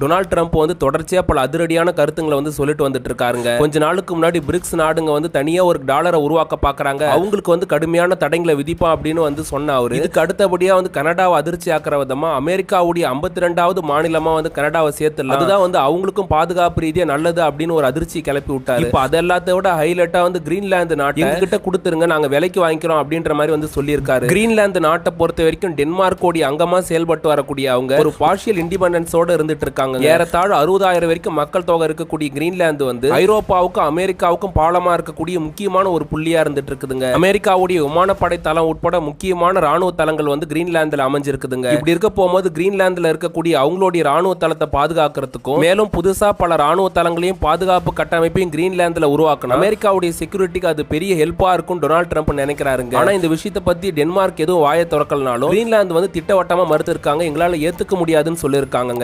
Donald Trump வந்து தொடர்ச்சியாக பல அதிரடியான கருத்துங்களை வந்து சொல்லிட்டு வந்துட்டு இருக்காருங்க கொஞ்ச நாளுக்கு முன்னாடி பிரிக்ஸ் நாடுங்க வந்து தனியாக ஒரு டாலரை உருவாக்க பாக்குறாங்க. அவங்களுக்கு வந்து கடுமையான தடைங்களை விதிப்பா அப்படின்னு வந்து சொன்ன அவரு. இதுக்கு அடுத்தபடியாக வந்து கனடாவை அதிர்ச்சி ஆக்கிற விதமாக அமெரிக்காவுடைய ஐம்பத்தி ரெண்டாவது மாநிலமாக வந்து கனடாவை சேர்த்துல அதுதான் வந்து அவங்களுக்கும் பாதுகாப்பு ரீதியாக நல்லது அப்படின்னு ஒரு அதிர்ச்சி கிளப்பி விட்டாரு. இப்போ அது எல்லாத்த விட ஹைலைட்டாக வந்து கிரீன்லாந்து நாட்டை கிட்ட கொடுத்துருங்க நாங்கள் விலைக்கு வாங்கிக்கிறோம் அப்படின்ற மாதிரி வந்து சொல்லியிருக்காரு. கிரீன்லாந்து நாட்டை பொறுத்த வரைக்கும் டென்மார்க்கோடைய அங்கமாக செயல்பட்டு வரக்கூடிய அவங்க ஒரு பார்ஷியல் இண்டிபெண்டன்ஸோடு இருந்துட்டு இருக்காங்க ஏறத்தாழ அறுபதாயிரம் வரைக்கும் மக்கள் தொகை இருக்கக்கூடிய கிரீன்லாந்து வந்து ஐரோப்பாவுக்கும் அமெரிக்காவுக்கும் பாலமா இருக்கக்கூடிய முக்கியமான ஒரு புள்ளியா இருந்துட்டு இருக்குதுங்க அமெரிக்காவுடைய விமானப்படை தளம் உட்பட முக்கியமான ராணுவ தளங்கள் வந்து கிரீன்லாந்துல அமைஞ்சிருக்குதுங்க. இப்படி இருக்க போகும்போது கிரீன்லாந்துல இருக்கக்கூடிய அவங்களுடைய ராணுவ தளத்தை பாதுகாக்கிறதுக்கும் மேலும் புதுசா பல ராணுவ தளங்களையும் பாதுகாப்பு கட்டமைப்பையும் கிரீன்லாந்துல உருவாக்கணும். அமெரிக்காவுடைய செக்யூரிட்டிக்கு அது பெரிய ஹெல்ப்பா இருக்கும் டொனால்ட் ட்ரம்ப் நினைக்கிறாருங்க. ஆனா இந்த விஷயத்தை பத்தி டென்மார்க் எதுவும் வாய திறக்கலனாலும் கிரீன்லாந்து வந்து திட்டவட்டமா மறுத்திருக்காங்க. எங்களால ஏத்துக்க முடியாதுன்னு சொல்லியிருக்காங்க